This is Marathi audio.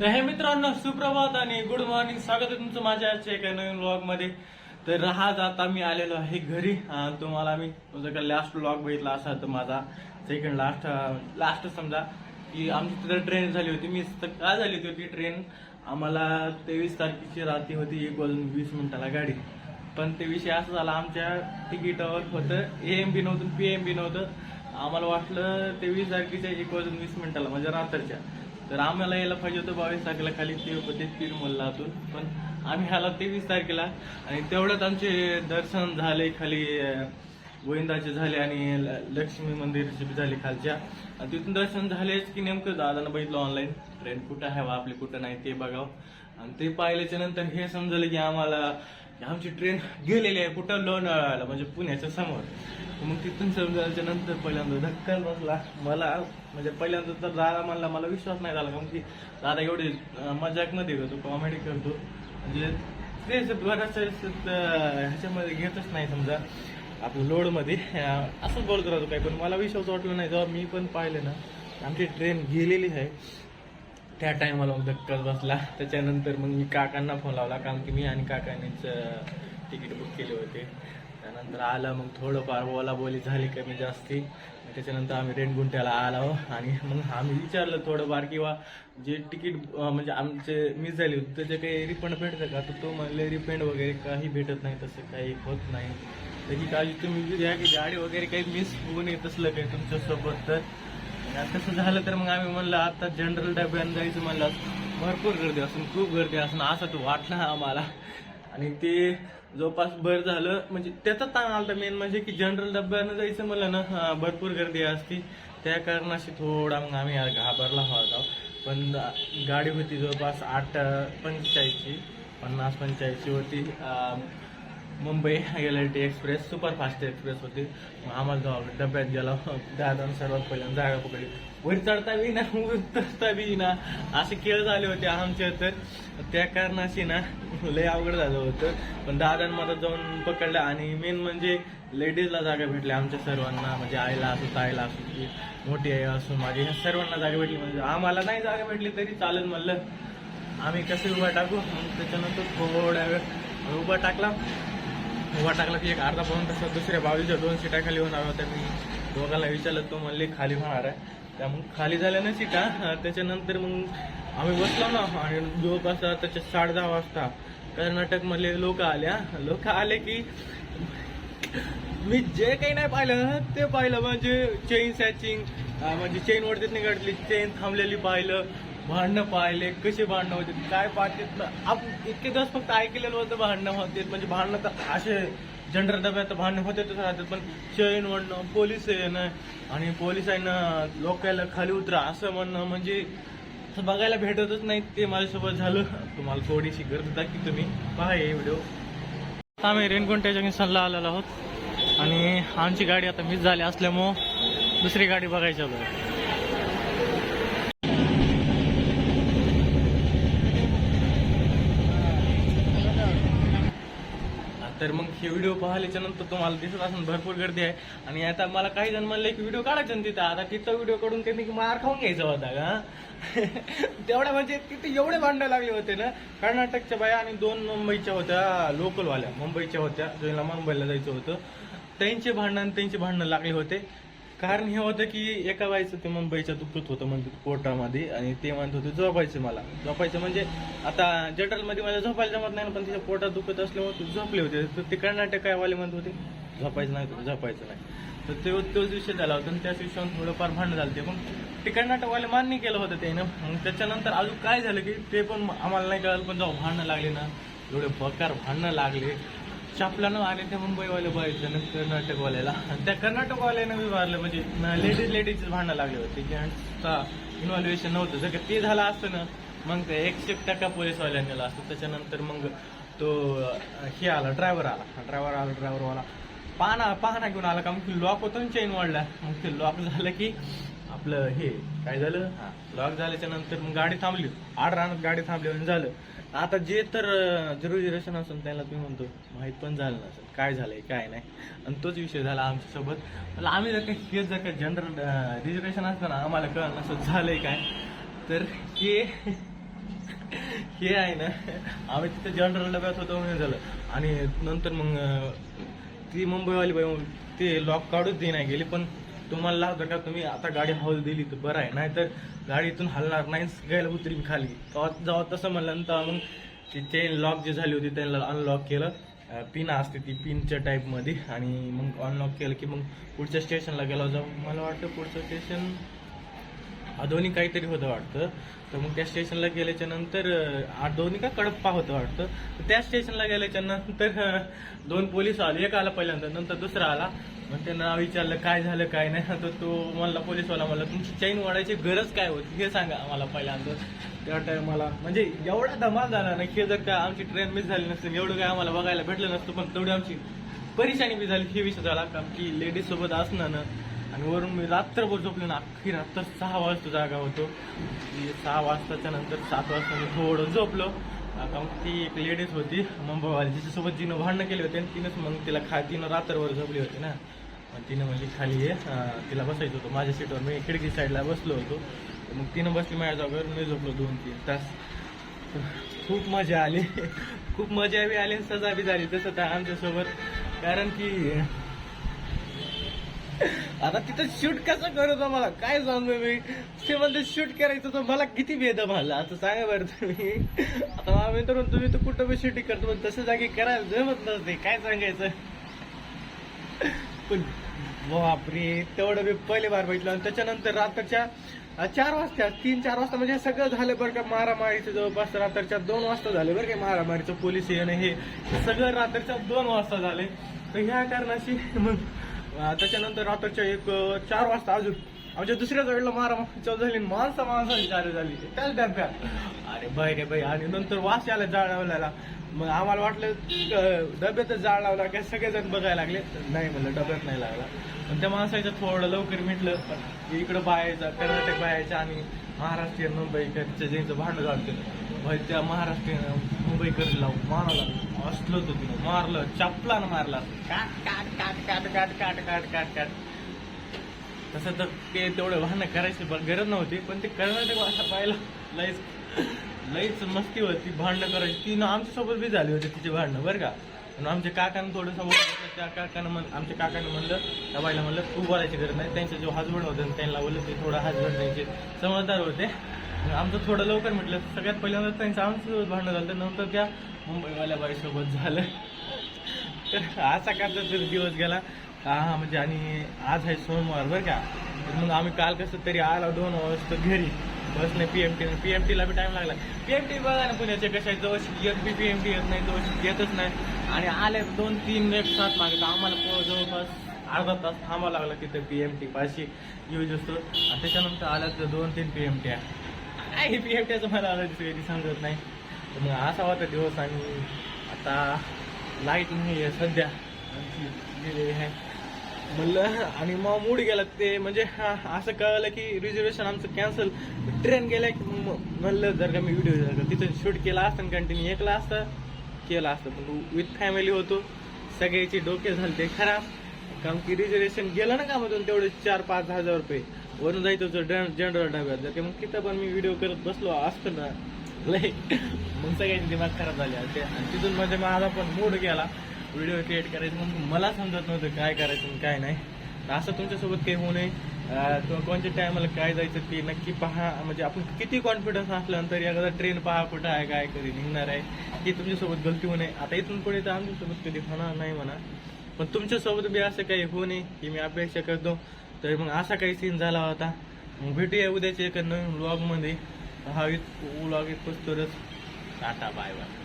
तर हे मित्रांनो सुप्रभात आणि गुड मॉर्निंग स्वागत आहे तुमचं माझ्या आजच्या एका नवीन व्लॉगमध्ये. तर हा आता मी आलेलो आहे घरी. तुम्हाला मी जर लास्ट ब्लॉग बघितला असा तर माझा सेकंड लास्ट लास्ट समजा की आमची तिथं ट्रेन झाली होती. मी तर काय झाली होती ती ट्रेन आम्हाला तेवीस तारखेची रात्री होती एक वाजून वीस मिनिटाला गाडी. पण ते विषय असा झाला आमच्या तिकीटावर होतं. ए एम बी नव्हतं पी एम बी नव्हतं. आम्हाला वाटलं तेवीस तारखेच्या एक वाजून वीस मिनिटाला म्हणजे रात्रीच्या. तर आम्हाला यायला पाहिजे होतं बावीस तारखेला खाली तिरुपती तिरुमल्लातून. पण आम्ही आला तेवीस तारखेला आणि तेवढ्यात आमचे दर्शन झाले खाली गोविंदाचे झाले आणि ल- लक्ष्मी मंदिरचे बी झाले खालच्या. तिथून दर्शन झालेच की नेमकं दादानं बघितलं ऑनलाईन ट्रेन कुठं आहे बा आपली कुठं नाही ते बघावं. आणि ते पाहिल्याच्या नंतर हे समजलं की आम्हाला आमची ट्रेन गेलेली आहे कुठं? लोणावळ्याला म्हणजे पुण्याच्या समोर. मग तिथून समजायच्या नंतर पहिल्यांदा धक्का बसला. मला म्हणजे पहिल्यांदा तर दादा म्हणला मला विश्वास नाही झाला कारण की दादा एवढी अं, मजाकमध्ये करतो कॉमेडी करतो. म्हणजे ते बऱ्याचशा ह्याच्यामध्ये घेतच नाही समजा. आपलं लोडमध्ये असंच बोलत राहतो काय पण मला विश्वास वाटला नाही. जेव्हा मी पण पाहिले ना आमची ट्रेन गेलेली आहे. त्या टायमाला मग धक्काच बसला. त्याच्यानंतर मग मी काकांना फोन लावला. कारण की मी आणि काकांनीच तिकीट बुक केले होते. त्यानंतर आलं मग थोडंफार बोलाबोली झाली कमी जास्ती. त्याच्यानंतर आम्ही रेणगुंट्याला आलो आणि मग आम्ही विचारलं थोडंफार किंवा जे तिकीट म्हणजे आमचे मिस झाली होती त्याचे काही रिफंड भेटतं का? तर तो म्हणले रिफंड वगैरे काही भेटत नाही तसं काही होत नाही. त्याची काळजी तुम्ही घ्या की गाडी वगैरे काही मिस होऊ नये तसलं काही तुमच्यासोबत तर. तसं झालं तर मग आम्ही म्हणलं आता जनरल डब्यानं जायचं म्हणलं भरपूर गर्दी असून खूप गर्दी असून असं तो वाटलं आम्हाला. आणि ते जवळपास भर झालं म्हणजे त्याचा ताण आला मेन म्हणजे की जनरल डब्यानं जायचं म्हणलं ना भरपूर गर्दी असती. त्या कारणाशी थोडा मग आम्ही घाबरला होता. पण गाडी होती जवळपास आठ पंचेचाळीसची पन्नास पंचेचाळीसची होती Mumbai L T express superfast express होती. आम्हाला जाऊ डब्यात गेला. दादा सर्वात पहिल्यांदा जागा पकडली. वर चढता बी ना उतरता बी ना. असे खेळ झाले होते आमच्या तर. त्या कारणाशी ना लय अवघड झालं होतं. पण दादांमध्ये मला जाऊन पकडलं आणि मेन म्हणजे लेडीजला जागा भेटल्या आमच्या सर्वांना. म्हणजे आईला असो ताईला असो की मोठी आई असो माझी ह्या सर्वांना जागा भेटली. म्हणजे आम्हाला नाही जागा भेटली तरी चालेल म्हणलं. आम्ही कसं उभा टाकू? त्याच्यानंतर थोड्या वेळ उभा टाकला. उभा टाकला की एक अर्धा पाऊन तासात दुसऱ्या बाजूच्या दोन सीटा खाली होणार होत्या. मी दोघांना विचारलं तो म्हणले खाली होणार आहे. त्या मग खाली झाल्या ना सीटा त्याच्यानंतर मग आम्ही बसलो ना आणि जवळपास त्याच्या साडे दहा वाजता कर्नाटक मधले लोक आल्या. लोक आले की मी जे काही नाही पाहिलं ते पाहिलं. म्हणजे चेन सॅचिंग म्हणजे चेन वरतीच निघाडली चेन थांबलेली पाहिलं. भांडणं पाहिले कसे भांडणं होते काय पाहतेत आपण आप इतके दिवस फक्त ऐकलेलं होतं भांडणं होते म्हणजे भांडणं तर असे जनरल डब्यात भांडणं होते तसं राहतात पण चैन म्हणणं पोलीस येणं आणि पोलिसांना लोकायला खाली उतरा असं म्हणणं म्हणजे असं बघायला भेटतच नाही ते माझ्यासोबत झालं. तुम्हाला थोडीशी गरज दाखी तुम्ही पहा हे व्हिडिओ आता आम्ही रेनकोंट्याच्या सल्ला आलेलो आहोत आणि आमची गाडी आता मिस झाली असल्यामुळं दुसरी गाडी बघायची आलो तर मग हे व्हिडिओ पाहिल्याच्या नंतर तुम्हाला दिसत असून भरपूर गर्दी आहे. आणि आता मला काही जण म्हणले की व्हिडिओ काढायचा ना तिथं. आता तिथं व्हिडिओ काढून त्यांनी की मार खाऊन घ्यायचा होता का? तेवढ्या म्हणजे तिथे एवढे भांडणं लागले होते ना. कर्नाटकच्या बाया आणि दोन मुंबईच्या होत्या लोकलवाल्या मुंबईच्या होत्या ज्यांना मुंबईला जायचं होतं. त्यांचे भांडण आणि त्यांचे भांडणं लागले होते. कारण हे होतं की एका बाईचं ते मुंबईच्या दुखत होतं म्हणतात पोटामध्ये आणि ते म्हणत होते झोपायचं मला. झोपायचं म्हणजे आता जटलमध्ये मला झोपायला जमत नाही ना, पण तिच्या पोटात दुखत असल्यामुळे ते झोपले होते. तर ते कर्नाटक वाले म्हणत होते झोपायचं नाही झोपायचं नाही. तर ते तोच विषय झाला होता आणि त्याच विषयावर थोडंफार भांडण झालं ते पण ते कर्नाटकवाले मान्य केलं होतं त्यानं. मग त्याच्यानंतर अजून काय झालं की ते पण आम्हाला नाही कळलं पण जेव्हा भांडणं लागले ना. एवढे बकार भांडणं लागले. चापल्यानं आले ते मुंबईवाले बघितलं ना कर्नाटकवाल्याला. आणि त्या कर्नाटकवाल्यानं बी मारलं म्हणजे लेडीज लेडीज भांडणं लागले होते. जेंट्सचा इन्व्हॉल्युएशन नव्हतं. जर ते झालं असतं ना मग ते एकशे टक्का पोलीसवाल्याने नेलं असतं. त्याच्यानंतर मग तो हे आला ड्रायव्हर आला. ड्रायव्हर आला ड्रायव्हरवाला पाहणा पाहणा घेऊन आला का मग ते लॉक होतं चेन वाढला. मग ते लॉक झालं की आपलं हे काय झालं? हा लॉक झाल्याच्यानंतर मग गाडी थांबली. आठ रानात गाडी थांबली झालं. आता जे तर रिझर्वेशन असून त्याला तुम्ही म्हणतो माहीत पण झालं नसेल. काय झालंय काय नाही. आणि तोच विषय झाला आमच्यासोबत. मला आम्ही जर काही हे जर काही जनरल रिझर्वेशन असतं ना आम्हाला कळलं नसं झालंय काय. तर हे हे आहे ना आम्ही तिथे जनरल डब्यात होतो म्हणून झालं. आणि नंतर मग ती मुंबईवाली बाई मग ते लॉक काढूच दे नाही गेली. पण तुम्हाला लागतं का? तुम्ही आता गाडी हॉल दिली तर बरं आहे. नाहीतर गाडी इथून हलणार नाही गेला उतरी खाली. तेव्हा जेव्हा तसं म्हणलं तर मग ती चेन लॉक जी झाली होती त्यांना अनलॉक केलं. पिन असते ती पिनच्या टाईपमध्ये आणि मग अनलॉक केलं की मग पुढच्या स्टेशनला गेला जाऊ मला वाटतं पुढचं स्टेशन दोन्ही काहीतरी होतं वाटतं. तर मग त्या स्टेशनला गेल्याच्यानंतर अधोनी दोन्ही का कडप्पा होतं वाटतं. तर त्या स्टेशनला गेल्याच्यानंतर दोन पोलीस आले. एक आला पहिल्यांदा नंतर दुसरा आला. मग त्यांना विचारलं काय झालं काय नाही? तर तो म्हणला पोलीसवाला म्हणला तुमची चैन वाढायची गरज काय होती? हे सांगा आम्हाला पहिल्यांदा. त्या टायमाला म्हणजे एवढा धमाल झाला ना की जर का आमची ट्रेन मिस झाली नसते एवढं काय आम्हाला बघायला भेटलं नसतं पण तेवढी आमची परेशानी बी झाली. हे विषय झाला कारण की लेडीज सोबत असणं ना आणि वरून मी रात्रभर झोपलो ना अख्खी रात्र सहा वाजता जागा होतो. सहा वाजताच्या नंतर सात वाजता मी थोडं झोपलो. कारण ती एक लेडीज होती मुंबईवाली. जिच्यासोबत जिनं भांडणं केली होती आणि तिनंच मग तिला खा तिनं रात्रभर झोपली होती ना. मग तिनं म्हणजे खाली ये. तिला बसायचं होतं. माझ्या सीटवर मी खिडकी साईडला बसलो होतो. मग तिनं बसली माझ्या जागेवर मी झोपलो दोन तीन तास. खूप मजा आली. खूप मजा बी आली आणि सजा बी झाली. तसं तर आमच्यासोबत. कारण की आता तिथं शूट कसं करत मला काय सांगू मी? ते म्हणते शूट करायचं तर मला किती भेद मला आता सांगा बरं तुम्ही. आता आम्ही तर तुम्ही तर कुठं पण शूटिंग करतो पण तसं जागी करायला जमत नसते. काय सांगायचं? पण बापरे तेवढं मी पहिले बार बघितलं. आणि त्याच्यानंतर रात्रच्या चार वाजता तीन चार वाजता म्हणजे सगळं झालं बरं का मारामारीचं जवळपास रात्रच्या दोन वाजता झालं बरं का मारामारीचं पोलीस येणं हे. सगळं रात्रच्या दोन वाजता झाले. तर ह्या कारणाशी मग त्याच्यानंतर रात्रीच्या एक चार वाजता अजून आमच्या दुसऱ्या वेळेला मारामारी चालू झाली आणि माणसाची चालू झाली. त्याच डब्यात. अरे बाई रे बाई आणि नंतर वास यायला जाळ लावलेला. मग आम्हाला वाटलं डब्यातच जाळ लावला काय सगळेजण बघायला लागले. नाही म्हणलं डब्यात नाही लागला. पण त्या माणसाचं थोडं लवकर मिटलं. पण इकडं बायाचं कर्नाटक बायाचं आणि महाराष्ट्रीयन मुंबईकडचं ज्यांचं भांडण झालं भाई त्या महाराष्ट्रीयन मुंबईकर लावून मारायला असलं तो तिनं मारलं चपलानं मारला काट काट काट काट काट काट काट काट काट. तसं तर ते तेवढं वाहनं करायची गरज नव्हती पण ते कर्नाटक भाषा पाहायला लईच लईच मस्ती होती भांडणं करायची. तिनं आमच्यासोबत बी झाली होती तिची भांडणं बरं का? पण आमच्या काकानं थोडंसं समोर त्या काकानं म्हण आमच्या काकानं म्हणलं त्या बाईला म्हणलं तू बोलायची गरज नाही त्यांचे जो हजबंड होते त्यांना बोललं ते थोडं हजबंड त्यांचे समजदार होते. आमचं थोडं लवकर म्हटलं सगळ्यात पहिल्यांदा त्यांचं आमचं भांडणं झालं नंतर त्या मुंबईवाल्या बाईसोबत झालं. तर असा करता तर दिवस गेला. हा हा म्हणजे आणि आज आहे सोमवार बरं का? मग आम्ही काल कसं तरी आलो दोन वाजता घरी. बसने पी एम टीला बी टाईम लागला. पी एम टी बघा ना पुण्याचे कशा जवळशी येत बी पी एम टी येत नाही जवळशी येतच नाही. आणि आले दोन तीन एक सात मागे तर आम्हाला जवळपास अर्धा तास थांबावं लागला तिथं टी पाचशे यूज असतो आणि त्याच्यानंतर आल्या तर दोन तीन पी एम टी आहे. पीएमटीचं मला आलं कधी समजत नाही. तर मग असा होता दिवस आणि आता लाइट नाही आहे सध्या गेलेली आहे. म्हणलं आणि मग मूड गेला ते म्हणजे असं कळलं की रिझर्वेशन आमचं कॅन्सल ट्रेन गेल्या की म्हणलं जर का मी व्हिडिओ जर का तिथं शूट केला असतं कंटिन्यू एकला असतं केलं असतं. पण विथ फॅमिली होतो. सगळ्याचे डोके झाले ते खराब. कारण की रिझर्वेशन गेलं ना का मधून तेवढे चार पाच हजार रुपये. वरून जायचं होतं जनरल डब्यात. जाते मग तिथं पण मी व्हिडिओ करत बसलो. असतो ना. लय. मग सगळ्यांची दिमाग खराब झाले. आणि तिथून म्हणजे माझा पण मूड गेला. व्हिडिओ क्रिएट करायचं मग मला समजत नव्हतं काय करायचं आणि काय नाही. असं तुमच्यासोबत काही होऊ नये. किंवा कोणत्या टायमाला काय जायचं ते नक्की पहा. म्हणजे आपण किती कॉन्फिडन्स असल्यानंतर एखादा ट्रेन पहा कुठं आहे काय कधी निघणार आहे. की तुमच्यासोबत गलती होऊ नये. आता इथून पुढे तर आमच्यासोबत कधी होणार नाही म्हणा. पण तुमच्यासोबत बी असं काही होऊ नये ही मी अपेक्षा करतो. तर मग असा काही सीन झाला होता. मग भेटूया उद्याच्या एका नवीन व्लॉगमध्ये हा व्लॉग एक तरच टाटा बाय बाय